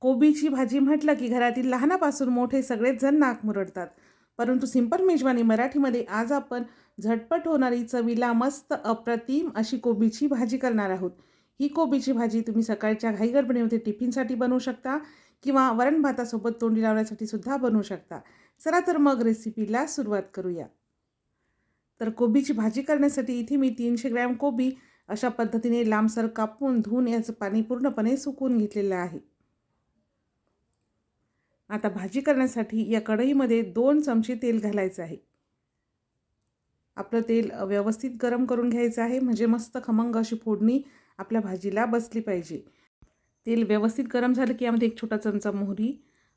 कोबीची भाजी म्हटलं की घरातील लहानापासून मोठे सगळेच जण नाक मुरडतात. परंतु सिंपल मेजवानी मराठीमध्ये आज आपण झटपट होणारी चवीला मस्त अप्रतिम अशी कोबीची भाजी करणार आहोत. ही कोबीची भाजी तुम्ही सकाळच्या घाईगडबडीमध्ये टिफिनसाठी बनवू शकता किंवा वरण भातासोबत तोंडी लावण्यासाठी सुद्धा बनवू शकता. चला तर मग रेसिपीला सुरुवात करूया. तर कोबीची भाजी करण्यासाठी इथे मी तीनशे ग्रॅम कोबी अशा पद्धतीने लांबसर कापून धुवून याचं पाणी पूर्णपणे सुकून घेतलेलं आहे. आता भाजी करण्यासाठी या कढईमध्ये दोन चमचे तेल घालायचं आहे. आपलं तेल व्यवस्थित गरम करून घ्यायचं आहे. म्हणजे मस्त खमंग अशी फोडणी आपल्या भाजीला बसली पाहिजे. तेल व्यवस्थित गरम झालं की यामध्ये एक छोटा चमचा मोहरी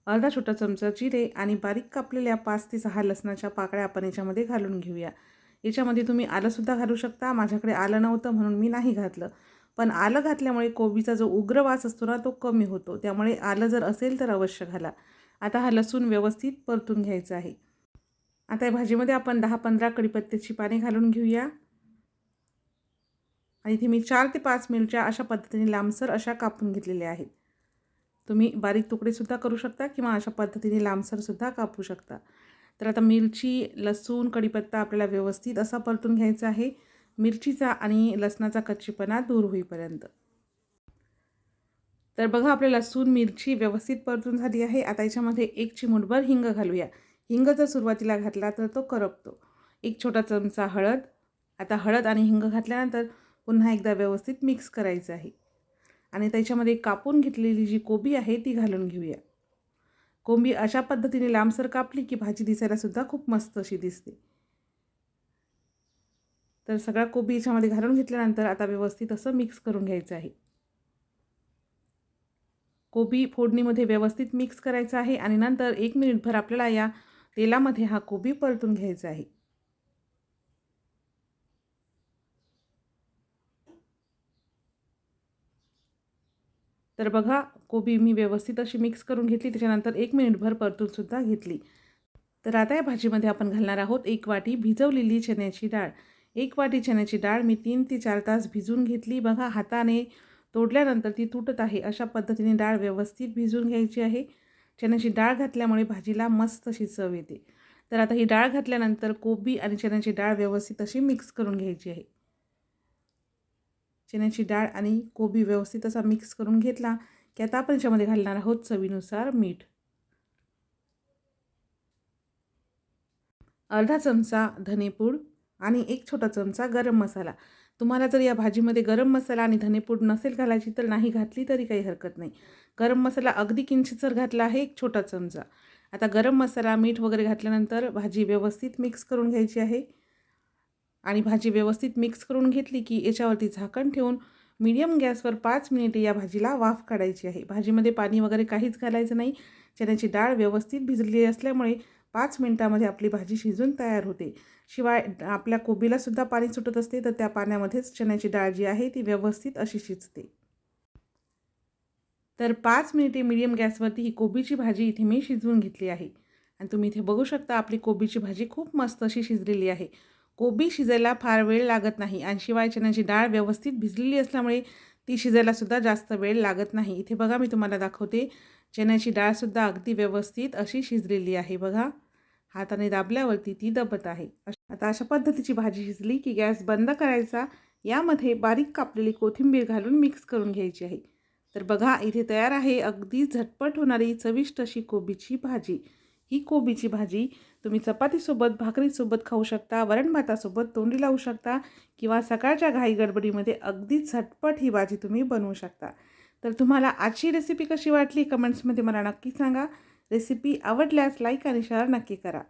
अर्धा छोटा चमचा जिरे आणि बारीक कापलेल्या पाच ते सहा लसणाच्या पाकळ्या आपण याच्यामध्ये घालून घेऊया. याच्यामध्ये तुम्ही आलंसुद्धा घालू शकता. माझ्याकडे आलं नव्हतं म्हणून मी नाही घातलं. पण आलं घातल्यामुळे कोबीचा जो उग्र वास असतो ना तो कमी होतो. त्यामुळे आलं जर असेल तर अवश्य घाला. आता हा लसूण व्यवस्थित परतून घ्यायचा आहे. आता या भाजीमध्ये आपण दहा पंधरा कडीपत्त्याची पाने घालून घेऊया. आणि इथे मी चार ते पाच मिनिटच्या अशा पद्धतीने लांबसर अशा कापून घेतलेल्या आहेत. तुम्ही बारीक तुकडेसुद्धा करू शकता किंवा अशा पद्धतीने लांबसरसुद्धा कापू शकता. तर आता मिरची लसूण कढीपत्ता आपल्याला व्यवस्थित असा परतून घ्यायचा आहे. मिरचीचा आणि लसणाचा कच्चीपणा दूर होईपर्यंत. तर बघा आपल्या लसूण मिरची व्यवस्थित परतून झाली आहे. आता याच्यामध्ये एक चिमूटभर हिंग घालूया. हिंग जर सुरुवातीला घातला तर तो करपतो. एक छोटा चमचा हळद. आता हळद आणि हिंग घातल्यानंतर पुन्हा एकदा व्यवस्थित मिक्स करायचं आहे. आणि त्याच्यामध्ये कापून घेतलेली जी कोबी आहे ती घालून घेऊया. कोंबी अशा पद्धतीने लांबसर कापली की भाजी दिसायलासुद्धा खूप मस्त अशी दिसते. तर सगळा कोबी याच्यामध्ये घालून घेतल्यानंतर आता व्यवस्थित असं मिक्स करून घ्यायचं आहे. कोबी फोडणीमध्ये व्यवस्थित मिक्स करायचं आहे आणि नंतर एक मिनिटभर आपल्याला या तेलामध्ये हा कोबी परतून घ्यायचा आहे. तर बघा कोबी मी व्यवस्थित अशी मिक्स करून घेतली त्याच्यानंतर एक मिनिटभर परतूनसुद्धा घेतली. तर आता या भाजीमध्ये आपण घालणार आहोत एक वाटी भिजवलेली चण्याची डाळ. एक वाटी चण्याची डाळ मी तीन ते चार तास भिजून घेतली. बघा हाताने तोडल्यानंतर ती तुटत आहे. अशा पद्धतीने डाळ व्यवस्थित भिजून घ्यायची आहे. चण्याची डाळ घातल्यामुळे भाजीला मस्त अशी चव येते. तर आता ही डाळ घातल्यानंतर कोबी आणि चण्याची डाळ व्यवस्थित अशी मिक्स करून घ्यायची आहे. चण्याची डाळ आणि कोबी व्यवस्थित असा मिक्स करून घेतला की आता आपण याच्यामध्ये घालणार आहोत चवीनुसार मीठ. अर्धा चमचा धनेपूड आणि एक छोटा चमचा गरम मसाला. तुम्हाला जर या भाजीमध्ये गरम मसाला आणि धनेपूड नसेल घालायची तर नाही घातली तरी काही हरकत नाही. गरम मसाला अगदी किंचित जर घातला आहे एक छोटा चमचा. आता गरम मसाला मीठ वगैरे घातल्यानंतर भाजी व्यवस्थित मिक्स करून घ्यायची आहे. आणि भाजी व्यवस्थित मिक्स करून घेतली की याच्यावरती झाकण ठेवून मीडियम गॅसवर पाच मिनिटे या भाजीला वाफ काढायची आहे. भाजीमध्ये पाणी वगैरे काहीच घालायचं नाही. चण्याची डाळ व्यवस्थित भिजलेली असल्यामुळे पाच मिनिटामध्ये आपली भाजी शिजून तयार होते. शिवाय आपल्या कोबीलासुद्धा पाणी सुटत असते तर त्या पाण्यामध्येच चण्याची डाळ जी आहे ती व्यवस्थित अशी शिजते. तर पाच मिनिटे मीडियम गॅसवरती ही कोबीची भाजी इथे मी शिजवून घेतली आहे. आणि तुम्ही इथे बघू शकता आपली कोबीची भाजी खूप मस्त अशी शिजलेली आहे. कोबी शिजायला फार वेळ लागत नाही आणि शिवाय चण्याची डाळ व्यवस्थित भिजलेली असल्यामुळे ती शिजायलासुद्धा जास्त वेळ लागत नाही. इथे बघा मी तुम्हाला दाखवते चण्याची डाळसुद्धा अगदी व्यवस्थित अशी शिजलेली आहे. बघा. हाताने दाबल्यावरती ती दबत आहे. आता अशा पद्धतीची भाजी शिजली की गॅस बंद करायचा. यामध्ये बारीक कापलेली कोथिंबीर घालून मिक्स करून घ्यायची आहे. तर बघा इथे तयार आहे अगदी झटपट होणारी चविष्ट अशी कोबीची भाजी. ही कोबीची भाजी तुम्ही चपातीसोबत भाकरीसोबत खाऊ शकता वरण भातासोबत तोंडी लावू शकता किंवा सकाळच्या घाई गडबडीमध्ये अगदी झटपट ही भाजी तुम्ही बनवू शकता. तर तुम्हाला आजची रेसिपी कशी वाटली? कमेंट्समध्ये मला नक्की सांगा. रेसिपी आवडल्यास लाईक आणि शेअर नक्की करा.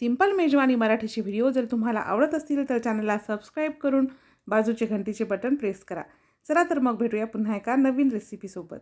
सिंपल मेजवानी मराठीचे व्हिडिओ जर तुम्हाला आवडत असतील तर चॅनलला सबस्क्राईब करून बाजूचे घंटीचे बटन प्रेस करा. चला तर मग भेटूया पुन्हा एका नवीन रेसिपीसोबत.